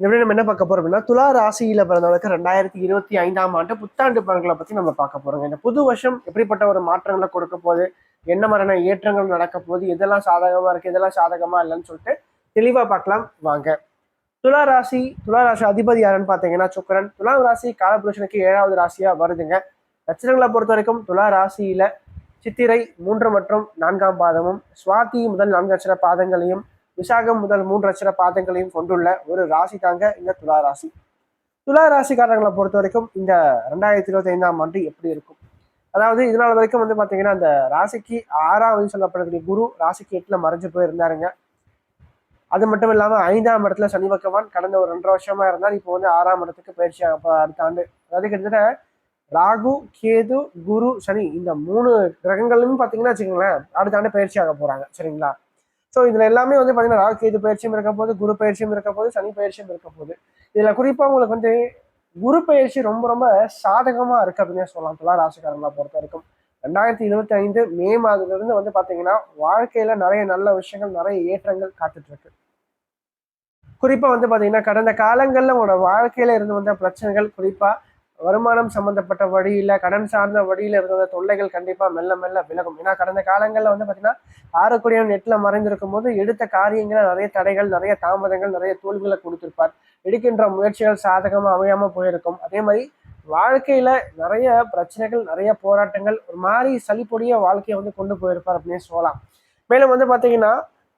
எப்படி நம்ம என்ன பார்க்க போறோம் அப்படின்னா துலா ராசியில பிறந்தவங்களுக்கு ரெண்டாயிரத்தி இருபத்தி ஐந்தாம் ஆண்டு புத்தாண்டு பலன்களை பத்தி நம்ம பார்க்க போறோங்க. இந்த புது வருஷம் எப்படிப்பட்ட ஒரு மாற்றங்களை கொடுக்க போகுது என்ன மாதிரியான ஏற்றங்கள் நடக்க போகுது எதெல்லாம் சாதகமா இருக்கு எதெல்லாம் சாதகமா இல்லைன்னு சொல்லிட்டு தெளிவா பார்க்கலாம். வாங்க. துலா ராசி துலா ராசி அதிபதி யாருன்னு பார்த்தீங்கன்னா சுக்கரன். துலாம் ராசி காலபுருஷனுக்கு ஏழாவது ராசியா வருதுங்க. நட்சத்திரங்களை பொறுத்த வரைக்கும் துலா ராசியில சித்திரை மூன்று மற்றும் நான்காம் பாதமும் சுவாதி முதல் நான்கு நட்சத்திர பாதங்களையும் விசாகம் முதல் மூன்று அச்சர பாதங்களையும் கொண்டுள்ள ஒரு ராசி தாங்க இந்த துலா ராசி. துலா ராசிக்காரங்களை பொறுத்த வரைக்கும் இந்த ரெண்டாயிரத்தி இருபத்தி ஐந்தாம் ஆண்டு எப்படி இருக்கும்? அதாவது இதனால வரைக்கும் வந்து பாத்தீங்கன்னா அந்த ராசிக்கு ஆறாவது சொல்லப்படக்கூடிய குரு ராசிக்கு எட்டுல மறைஞ்சு போயிருந்தாருங்க. அது மட்டும் இல்லாம ஐந்தாம் இடத்துல சனி பகவான் கடந்த ஒரு ரெண்டரை வருஷமா இருந்தால் இப்போ வந்து ஆறாம் இடத்துக்கு பயிற்சி அடுத்த ஆண்டு அதாவது கிட்டத்தட்ட ராகு கேது குரு சனி இந்த மூணு கிரகங்களும் பார்த்தீங்கன்னா வச்சுக்கோங்களேன் அடுத்த ஆண்டு பயிற்சி ஆக போறாங்க. சரிங்களா? ஸோ இதில் எல்லாமே வந்து பார்த்தீங்கன்னா ராகு கேது பயிற்சியும் இருக்க போது குரு பயிற்சியும் இருக்க போது சனி பயிற்சியும் இருக்க போது. இதில் குறிப்பாக உங்களுக்கு வந்து குரு பயிற்சி ரொம்ப ரொம்ப சாதகமாக இருக்கு அப்படின்னு சொல்லலாம் துலா ராசிக்காரங்களை பொறுத்த வரைக்கும் ரெண்டாயிரத்தி இருபத்தி ஐந்து மே மாதத்துல இருந்து வந்து பார்த்தீங்கன்னா வாழ்க்கையில் நிறைய நல்ல விஷயங்கள் நிறைய ஏற்றங்கள் காத்துட்ருக்கு. குறிப்பாக வந்து பார்த்தீங்கன்னா கடந்த காலங்களில் உங்களோட வாழ்க்கையில் இருந்து வந்த பிரச்சனைகள் குறிப்பாக வருமானம் சம்மந்தப்பட்ட வழியில கடன் சார்ந்த வழியில் இருந்த தொல்லைகள் கண்டிப்பாக மெல்ல மெல்ல விலகும். ஏன்னா கடந்த காலங்களில் வந்து பார்த்தீங்கன்னா ஆறக்கூடிய நெட்ல மறைந்திருக்கும் போது எடுத்த காரியங்களை நிறைய தடைகள் நிறைய தாமதங்கள் நிறைய தோல்விகளை கொடுத்துருப்பார். எடுக்கின்ற முயற்சிகள் சாதகமா அமையாமல் போயிருக்கும். அதே மாதிரி வாழ்க்கையில நிறைய பிரச்சனைகள் நிறைய போராட்டங்கள் ஒரு மாதிரி சளிப்பொடிய வாழ்க்கையை வந்து கொண்டு போயிருப்பார் அப்படின்னு சொல்லலாம். மேலும் வந்து பாத்தீங்கன்னா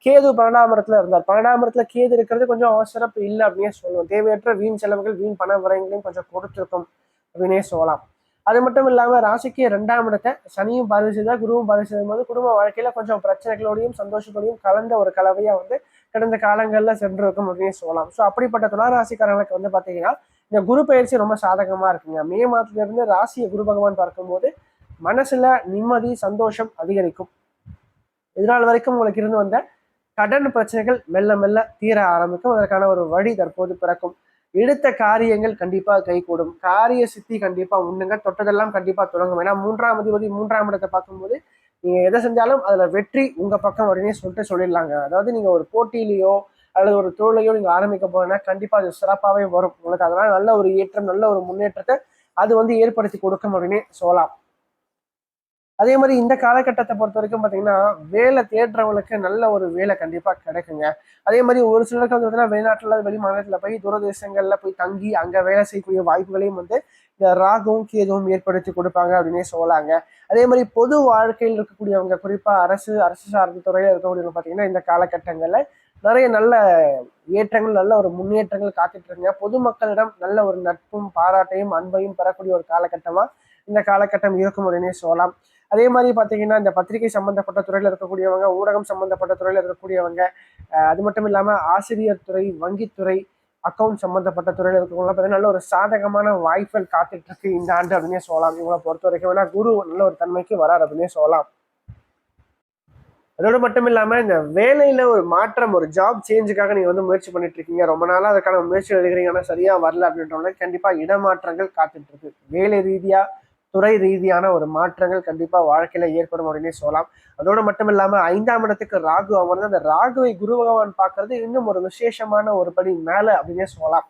கேது பன்னெண்டாம் இடத்துல இருந்தார். பன்னெண்டாம் இடத்துல கேது இருக்கிறது கொஞ்சம் அவசரப்பு இல்லை அப்படின்னே சொல்லுவோம். தேவையற்ற வீண் செலவுகள் வீண் பண விரயங்களையும் கொஞ்சம் கொடுத்துருக்கும். அப்படின்னே சொல்லலாம். அது மட்டும் இல்லாமல் ராசிக்கு ரெண்டாம் இடத்தை சனியும் பார்வை செய்தால் குருவும் பார்வை செய்யும் போது குடும்ப வாழ்க்கையில் கொஞ்சம் பிரச்சனைகளோடையும் சந்தோஷத்தோடையும் கலந்த ஒரு கலவையாக வந்து கடந்த காலங்களில் சென்றிருக்கும் அப்படின்னு சொல்லலாம். ஸோ அப்படிப்பட்ட துளாராசிக்காரங்களுக்கு வந்து பார்த்தீங்கன்னா இந்த குரு பயிற்சி ரொம்ப சாதகமாக இருக்குங்க. மே மாதத்துலேருந்து ராசியை குரு பகவான் பார்க்கும்போது மனசில் நிம்மதி சந்தோஷம் அதிகரிக்கும். இதனால் வரைக்கும் உங்களுக்கு இருந்து வந்த கடன் பிரச்சனைகள் மெல்ல மெல்ல தீர ஆரம்பிக்கும். அதற்கான ஒரு வழி தற்போது பிறக்கும். எடுத்த காரியங்கள் கண்டிப்பா கைகூடும் காரிய சித்தி கண்டிப்பா உண்ணுங்க. தொட்டதெல்லாம் கண்டிப்பா தொடங்கும். ஏன்னா மூன்றாம் அதிபதி மூன்றாம் இடத்தை பார்க்கும்போது நீங்க எதை செஞ்சாலும் அதுல வெற்றி உங்க பக்கம் உடனே சொல்லிட்டு சொல்லிடலாங்க. அதாவது நீங்க ஒரு போட்டியிலையோ அல்லது ஒரு தொழிலையோ நீங்க ஆரம்பிக்க போறீங்கன்னா கண்டிப்பா அது சிறப்பாகவே வரும். உங்களுக்கு அதனால நல்ல ஒரு ஏற்றம் நல்ல ஒரு முன்னேற்றத்தை அது வந்து ஏற்படுத்தி கொடுக்கும் அப்படின்னு சொல்லலாம். அதே மாதிரி இந்த காலகட்டத்தை பொறுத்த வரைக்கும் பார்த்தீங்கன்னா வேலை தேடுறவங்களுக்கு நல்ல ஒரு வேலை கண்டிப்பாக கிடைக்குங்க. அதே மாதிரி ஒரு சிலருக்கு வந்து பார்த்தீங்கன்னா வெளிநாட்டில் வெளி மாநிலத்தில் போய் தூரதேசங்களில் போய் தங்கி அங்கே வேலை செய்யக்கூடிய வாய்ப்புகளையும் வந்து இந்த ராகவும் கேதுவும் ஏற்படுத்தி கொடுப்பாங்க அப்படின்னே சொல்லலாங்க. அதே மாதிரி பொது வாழ்க்கையில் இருக்கக்கூடியவங்க குறிப்பாக அரசு அரசு சார்ந்த துறையில் இருக்கக்கூடியவங்க பார்த்தீங்கன்னா இந்த காலகட்டங்களில் நிறைய நல்ல ஏற்றங்கள் நல்ல ஒரு முன்னேற்றங்கள் காத்துட்டு இருக்குங்க பொதுமக்களிடம் நல்ல ஒரு நட்பும் பாராட்டையும் அன்பையும் பெறக்கூடிய ஒரு காலகட்டமாக இந்த காலகட்டம் இருக்கும் அப்படின்னே சொல்லலாம். அதே மாதிரி பார்த்தீங்கன்னா இந்த பத்திரிகை சம்பந்தப்பட்ட துறையில் இருக்கக்கூடியவங்க ஊடகம் சம்பந்தப்பட்ட துறையில் இருக்கக்கூடியவங்க அது மட்டும் இல்லாமல் ஆசிரியர் துறை வங்கித்துறை அக்கௌண்ட் சம்பந்தப்பட்ட துறையில் இருக்கவங்க பார்த்தீங்கன்னா நல்ல ஒரு சாதகமான வாய்ப்புகள் காத்துட்டு இருக்கு இந்த ஆண்டு அப்படின்னே சொல்லலாம். இவங்களை பொறுத்த வரைக்கும் வேணா குரு நல்ல ஒரு தன்மைக்கு வரார் அப்படின்னே சொல்லலாம். அதோடு மட்டும் இல்லாமல் இந்த வேலையில் ஒரு மாற்றம் ஒரு ஜாப் சேஞ்சுக்காக நீங்கள் வந்து முயற்சி பண்ணிட்டு இருக்கீங்க ரொம்ப நாளாக அதுக்கான முயற்சி எடுக்கிறீங்க. ஆனால் சரியாக வரல அப்படின்றவங்க கண்டிப்பாக இடமாற்றங்கள் காத்துட்டு இருக்கு வேலை ரீதியாக துறை ரீதியான ஒரு மாற்றங்கள் கண்டிப்பாக வாழ்க்கையில் ஏற்படும் அப்படின்னே சொல்லலாம். அதோடு மட்டும் இல்லாமல் ஐந்தாம் இடத்துக்கு ராகு அமர்ந்து அந்த ராகுவை குரு பகவான் பார்க்கறது இன்னும் ஒரு விசேஷமான ஒரு படி மேலே அப்படின்னே சொல்லலாம்.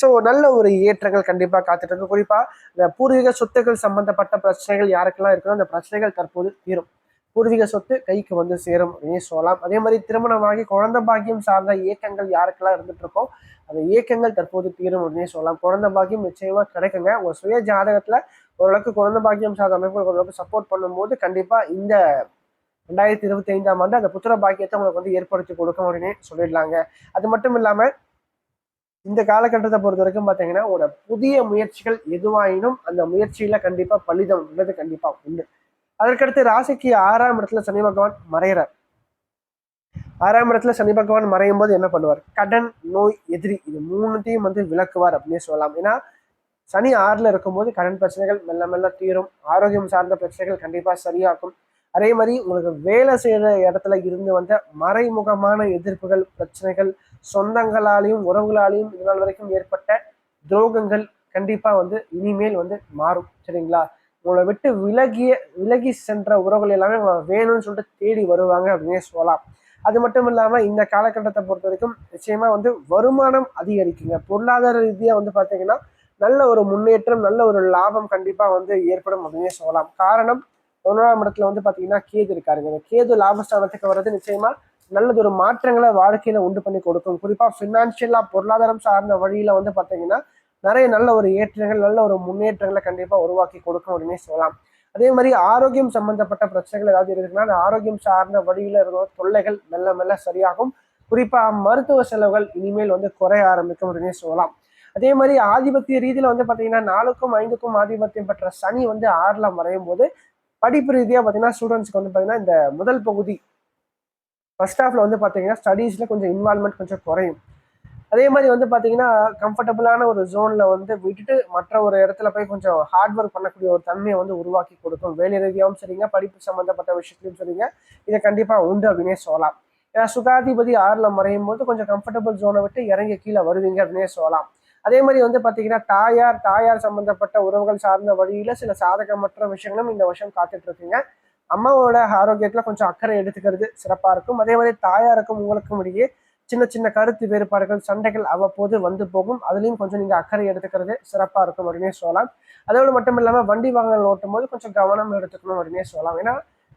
ஸோ நல்ல ஒரு ஏற்றங்கள் கண்டிப்பா காத்துட்டு இருக்கு குறிப்பா இந்த பூர்வீக சொத்துக்கள் சம்பந்தப்பட்ட பிரச்சனைகள் யாருக்கெல்லாம் இருக்கோ அந்த பிரச்சனைகள் தற்போது தீரும். பூர்வீக சொத்து கைக்கு வந்து சேரும் அப்படின்னு சொல்லலாம். அதே மாதிரி திருமணமாகி குழந்தை பாக்கியம் சார்ந்த இயக்கங்கள் யாருக்கெல்லாம் இருந்துட்டு இருக்கோ அந்த இயக்கங்கள் தற்போது தீரும் அப்படின்னு சொல்லலாம். குழந்தை பாக்கியம் நிச்சயமா கிடைக்குங்க. உங்க சுய ஜாதகத்துல ஓரளவுக்கு குழந்தை பாக்கியம் சார்ந்த அமைப்புகள் ஓரளவுக்கு சப்போர்ட் பண்ணும்போது கண்டிப்பா இந்த ரெண்டாயிரத்தி இருபத்தி ஐந்தாம் ஆண்டு அந்த புத்திர பாக்கியத்தை உங்களுக்கு வந்து ஏற்படுத்தி கொடுக்கும் அப்படின்னு சொல்லிடலாங்க. அது மட்டும் இல்லாம இந்த காலகட்டத்தை பொறுத்த வரைக்கும் பார்த்தீங்கன்னா உங்களோட புதிய முயற்சிகள் எதுவாயினும் அந்த முயற்சியில கண்டிப்பா பலிதம் உள்ளது கண்டிப்பா உண்டு. அதற்கடுத்து ராசிக்கு ஆறாம் இடத்துல சனி பகவான் மறைகிறார். ஆறாம் இடத்துல சனி பகவான் மறையும் போது என்ன பண்ணுவார்? கடன் நோய் எதிரி இது மூணுத்தையும் வந்து விளக்குவார் அப்படின்னு சொல்லலாம். ஏன்னா சனி ஆறில் இருக்கும்போது கடன் பிரச்சனைகள் மெல்ல மெல்ல தீரும். ஆரோக்கியம் சார்ந்த பிரச்சனைகள் கண்டிப்பாக சரியாகும். அதே மாதிரி உங்களுக்கு வேலை செய்கிற இடத்துல இருந்து வந்த மறைமுகமான எதிர்ப்புகள் பிரச்சனைகள் சொந்தங்களாலையும் உறவுகளாலையும் இதனால் வரைக்கும் ஏற்பட்ட துரோகங்கள் கண்டிப்பாக வந்து இனிமேல் வந்து மாறும். சரிங்களா? உங்களை விட்டு விலகிய விலகி சென்ற உறவுகள் எல்லாமே வேணும்னு சொல்லிட்டு தேடி வருவாங்க அப்படின்னே சொல்லலாம். அது மட்டும் இல்லாமல் இந்த காலகட்டத்தை பொறுத்த வரைக்கும் நிச்சயமா வந்து வருமானம் அதிகரிக்குங்க. பொருளாதார ரீதியாக வந்து பார்த்தீங்கன்னா நல்ல ஒரு முன்னேற்றம் நல்ல ஒரு லாபம் கண்டிப்பாக வந்து ஏற்படும் அப்படின்னே சொல்லலாம். காரணம் பதினோராம் இடத்துல வந்து பார்த்தீங்கன்னா கேது இருக்காருங்க. இந்த கேது லாபஸ்தானத்துக்கு வர்றது நிச்சயமா நல்லது ஒரு மாற்றங்களை வாழ்க்கையில உண்டு பண்ணி கொடுக்கும். குறிப்பாக ஃபினான்ஷியலாக பொருளாதாரம் சார்ந்த வழியில வந்து பார்த்தீங்கன்னா நிறைய நல்ல ஒரு ஏற்றங்கள் நல்ல ஒரு முன்னேற்றங்களை கண்டிப்பா உருவாக்கி கொடுக்கும் அப்படின்னே சொல்லலாம். அதே மாதிரி ஆரோக்கியம் சம்பந்தப்பட்ட பிரச்சனைகள் ஏதாவது இருக்குன்னா அந்த ஆரோக்கியம் சார்ந்த வழியில இருக்கிற தொல்லைகள் மெல்ல மெல்ல சரியாகும். குறிப்பா மருத்துவ செலவுகள் இனிமேல் வந்து குறைய ஆரம்பிக்கும் அப்படின்னே சொல்லலாம். அதே மாதிரி ஆதிபத்திய ரீதியில வந்து பாத்தீங்கன்னா நாலுக்கும் ஐந்துக்கும் ஆதிபத்தியம் பெற்ற சனி வந்து ஆறுல மறையும் போது படிப்பு ரீதியாக பார்த்தீங்கன்னா ஸ்டூடெண்ட்ஸ்க்கு வந்து பார்த்தீங்கன்னா இந்த முதல் பகுதி ஃபர்ஸ்ட் ஹாஃப்ல வந்து பார்த்தீங்கன்னா ஸ்டடீஸில் கொஞ்சம் இன்வால்மெண்ட் கொஞ்சம் குறையும். அதே மாதிரி வந்து பார்த்தீங்கன்னா கம்ஃபர்டபுளான ஒரு ஜோனில் வந்து விட்டுட்டு மற்ற ஒரு இடத்துல போய் கொஞ்சம் ஹார்ட் ஒர்க் பண்ணக்கூடிய ஒரு தன்மையை வந்து உருவாக்கி கொடுக்கும். வேலை ரீதியாகவும் சரிங்க படிப்பு சம்மந்தப்பட்ட விஷயத்துலையும் சரிங்க. இதை கண்டிப்பாக உண்டு அப்படின்னே சொல்லலாம். ஏன்னா சுகாதிபதி ஆறில் மறையும் போது கொஞ்சம் கம்ஃபர்டபுள் ஜோனை விட்டு இறங்கி கீழே வருவீங்க அப்படின்னே சொல்லலாம். அதே மாதிரி வந்து பார்த்தீங்கன்னா தாயார் தாயார் சம்மந்தப்பட்ட உறவுகள் சார்ந்த வழியில் சில சாதகமற்ற விஷயங்களும் இந்த வருஷம் காத்துட்டு அம்மாவோட ஆரோக்கியத்தில் கொஞ்சம் அக்கறை எடுத்துக்கிறது சிறப்பாக இருக்கும். அதே மாதிரி தாயாருக்கும் உங்களுக்கும் இடையே சின்ன சின்ன கருத்து வேறுபாடுகள் சண்டைகள் அவ்வப்போது வந்து போகும். அதுலேயும் கொஞ்சம் நீங்கள் அக்கறை எடுத்துக்கிறது சிறப்பாக இருக்கும் அப்படின்னே சொல்லலாம். அதோடு மட்டும் இல்லாமல் வண்டி வாகனங்கள் ஓட்டும் போது கொஞ்சம் கவனம் எடுத்துக்கணும் அப்படின்னே சொல்லலாம். ஏன்னா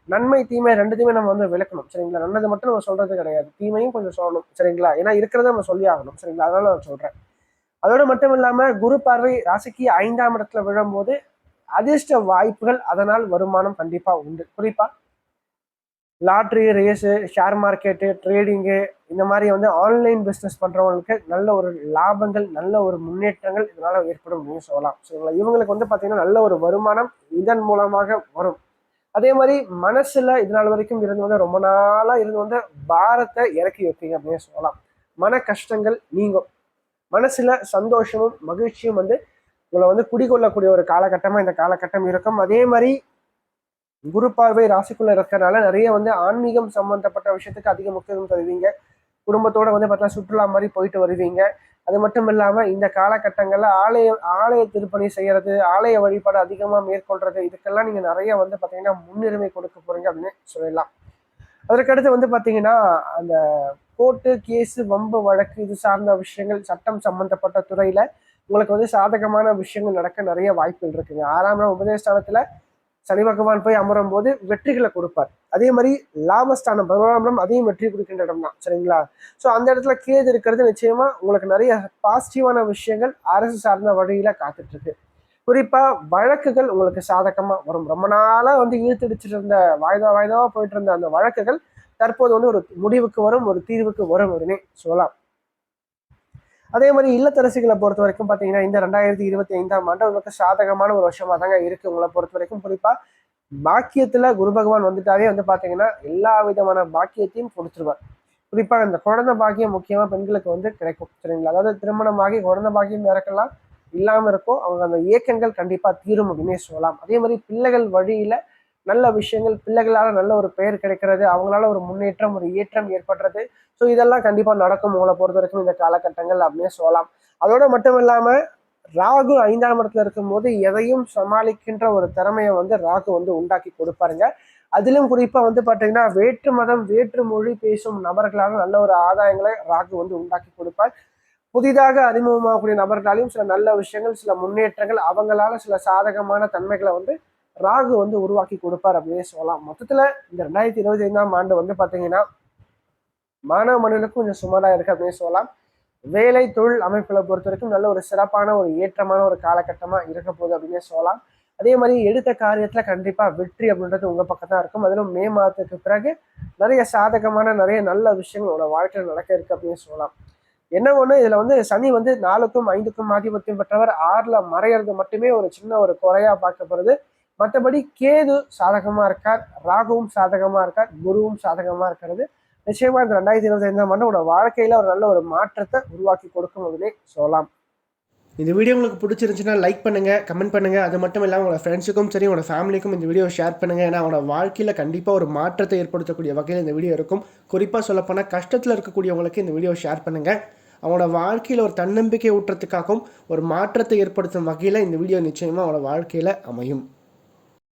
நன்மை தீமை ரெண்டுத்தையுமே நம்ம வந்து விளக்கணும். சரிங்களா? நல்லது மட்டும் நம்ம சொல்றது கிடையாது. தீமையும் கொஞ்சம் சொல்லணும். சரிங்களா? ஏன்னா இருக்கிறத நம்ம சொல்லி ஆகணும். சரிங்களா? அதனால நான் சொல்றேன். அதோடு மட்டும் இல்லாமல் குரு பார்வை ராசிக்கு ஐந்தாம் இடத்துல விழும்போது அதிர்ஷ்ட வாய்ப்புகள் அதனால் வருமானம் கண்டிப்பாக உண்டு. குறிப்பாக lottery race share market trading இந்த மாதிரி வந்து ஆன்லைன் பிஸ்னஸ் பண்ணுறவங்களுக்கு நல்ல ஒரு லாபங்கள் நல்ல ஒரு முன்னேற்றங்கள் இதனால் ஏற்படும் அப்படின்னு சொல்லலாம். சரிங்களா? இவங்களுக்கு வந்து பார்த்திங்கன்னா நல்ல ஒரு வருமானம் இதன் மூலமாக வரும். அதே மாதிரி மனசில் இதனால் வரைக்கும் இருந்து வந்து ரொம்ப நாளாக இருந்து வந்து பாரத்தை இறக்கி வைப்பீங்க அப்படின்னு சொல்லலாம். மன கஷ்டங்கள் நீங்கும். மனசில் சந்தோஷமும் மகிழ்ச்சியும் வந்து உங்களை வந்து குடிகொள்ளக்கூடிய ஒரு காலகட்டமாக இந்த காலகட்டம் இருக்கும். அதே மாதிரி குரு பார்வை ராசிக்குள்ள இருக்கிறனால நிறைய வந்து ஆன்மீகம் சம்பந்தப்பட்ட விஷயத்துக்கு அதிக முக்கியத்துவம் தருவீங்க. குடும்பத்தோட வந்து பார்த்தீங்கன்னா சுற்றுலா மாதிரி போயிட்டு வருவீங்க. அது மட்டும் இல்லாமல் இந்த காலகட்டங்களில் ஆலய ஆலய திருப்பணி செய்யறது ஆலய வழிபாடு அதிகமாக மேற்கொள்றது இதுக்கெல்லாம் நீங்கள் நிறைய வந்து பார்த்தீங்கன்னா முன்னுரிமை கொடுக்க போறீங்க அப்படின்னு சொல்லலாம். அதற்கடுத்து வந்து பார்த்தீங்கன்னா அந்த கோர்ட்டு கேஸு வம்பு வழக்கு இது சார்ந்த விஷயங்கள் சட்டம் சம்பந்தப்பட்ட துறையில் உங்களுக்கு வந்து சாதகமான விஷயங்கள் நடக்க நிறைய வாய்ப்புகள் இருக்குங்க. ஆறாம் நாள் உபதேசஸ்தானத்துல சனி பகவான் போய் அமரும் போது வெற்றிகளை கொடுப்பார். அதே மாதிரி லாபஸ்தானம் பதினோராம் அதையும் வெற்றி கொடுக்கின்ற இடம் தான். சரிங்களா? ஸோ அந்த இடத்துல கேது இருக்கிறது நிச்சயமா உங்களுக்கு நிறைய பாசிட்டிவான விஷயங்கள் அரசு சார்ந்த வழியில காத்துட்டு இருக்கு குறிப்பா வழக்குகள் உங்களுக்கு சாதகமா வரும். ரொம்ப நாளா வந்து இழுத்துடிச்சிட்டு இருந்த வாய்தா வாய்தாவா போயிட்டு இருந்த அந்த வழக்குகள் தற்போது வந்து ஒரு முடிவுக்கு வரும் ஒரு தீர்வுக்கு வரும் உடனே சொல்லலாம். அதே மாதிரி இல்லத்தரசிகளை பொறுத்த வரைக்கும் பார்த்தீங்கன்னா இந்த ரெண்டாயிரத்தி இருபத்தி ஐந்தாம் ஆண்டு உங்களுக்கு சாதகமான ஒரு வருஷமாக தாங்க இருக்கு உங்களை பொறுத்த வரைக்கும். குறிப்பாக பாக்கியத்தில் குரு பகவான் வந்துட்டாவே வந்து பார்த்தீங்கன்னா எல்லா விதமான பாக்கியத்தையும் கொடுத்துருவார். குறிப்பாக இந்த குழந்தை பாக்கியம் முக்கியமாக பெண்களுக்கு வந்து கிடைக்கும். சரிங்களா? அதாவது திருமணமாகி குழந்தை பாக்கியம் இறக்கலாம் இல்லாமல் இருக்கும் அவங்க அந்த இயக்கங்கள் கண்டிப்பாக தீரும் அப்படின்னே சொல்லலாம். அதே மாதிரி பிள்ளைகள் வழியில் நல்ல விஷயங்கள் பிள்ளைகளால் நல்ல ஒரு பெயர் கிடைக்கிறது அவங்களால ஒரு முன்னேற்றம் ஒரு ஏற்றம் ஏற்படுறது. ஸோ இதெல்லாம் கண்டிப்பாக நடக்கும் உங்களை பொறுத்த வரைக்கும் இந்த காலகட்டங்கள் அப்படின்னு சொல்லலாம். அதோட மட்டும் இல்லாமல் ராகு ஐந்தாம் இடத்துல இருக்கும்போது எதையும் சமாளிக்கின்ற ஒரு திறமையை வந்து ராகு வந்து உண்டாக்கி கொடுப்பாருங்க. அதிலும் குறிப்பாக வந்து பார்த்தீங்கன்னா வேற்று மதம் வேற்று மொழி பேசும் நபர்களால் நல்ல ஒரு ஆதாயங்களை ராகு வந்து உண்டாக்கி கொடுப்பார். புதிதாக அறிமுகமாகக்கூடிய நபர்களாலையும் சில நல்ல விஷயங்கள் சில முன்னேற்றங்கள் அவங்களால சில சாதகமான தன்மைகளை வந்து ராகு வந்து உருவாக்கி கொடுப்பார் அப்படின்னு சொல்லலாம். மொத்தத்துல இந்த ரெண்டாயிரத்தி இருபத்தி ஐந்தாம் ஆண்டு வந்து பாத்தீங்கன்னா மாணவ மனிதனுக்கும் கொஞ்சம் சுமாராக இருக்கு அப்படின்னு சொல்லலாம். வேலை தொழில் அமைப்புகளை பொறுத்த வரைக்கும் நல்ல ஒரு சிறப்பான ஒரு ஏற்றமான ஒரு காலகட்டமா இருக்க போகுது அப்படின்னே சொல்லலாம். அதே மாதிரி எடுத்த காரியத்துல கண்டிப்பா வெற்றி அப்படின்றது உங்க பக்கம் தான் இருக்கும். அதிலும் மே மாதத்துக்கு பிறகு நிறைய சாதகமான நிறைய நல்ல விஷயங்கள் உங்களோட வாழ்க்கையில் நடக்க இருக்கு அப்படின்னு சொல்லலாம். என்ன ஒண்ணு இதுல வந்து சனி வந்து நாலுக்கும் ஐந்துக்கும் ஆதிபத்தியம் பெற்றவர். ஆறுல மறையிறது மட்டுமே ஒரு சின்ன ஒரு குறையா பார்க்கப்படுது. மற்றபடி கேது சாதகமாக இருக்கார் ராகுவும் சாதகமாக இருக்கார் குருவும் சாதகமாக இருக்கிறது. நிச்சயமாக இந்த ரெண்டாயிரத்தி இருபத்தி ஐந்தாம் ஆண்டு உங்களோட வாழ்க்கையில் ஒரு நல்ல ஒரு மாற்றத்தை உருவாக்கி கொடுக்கும் அப்படின்னே சொல்லலாம். இந்த வீடியோ உங்களுக்கு பிடிச்சிருந்துச்சுன்னா லைக் பண்ணுங்கள் கமெண்ட் பண்ணுங்கள் அது மட்டும் இல்லாமல் உங்களோட ஃப்ரெண்ட்ஸுக்கும் சரி உங்களோட ஃபேமிலிக்கும் இந்த வீடியோ ஷேர் பண்ணுங்கள் ஏன்னா அவங்களோட வாழ்க்கையில் கண்டிப்பாக ஒரு மாற்றத்தை ஏற்படுத்தக்கூடிய வகையில் இந்த வீடியோ இருக்கும். குறிப்பாக சொல்லப்போனால் கஷ்டத்தில் இருக்கக்கூடியவங்களுக்கு இந்த வீடியோ ஷேர் பண்ணுங்கள் அவங்களோட வாழ்க்கையில் ஒரு தன்னம்பிக்கை ஊட்டுறதுக்காகவும் ஒரு மாற்றத்தை ஏற்படுத்தும் வகையில் இந்த வீடியோ நிச்சயமாக அவங்களோட வாழ்க்கையில் அமையும்.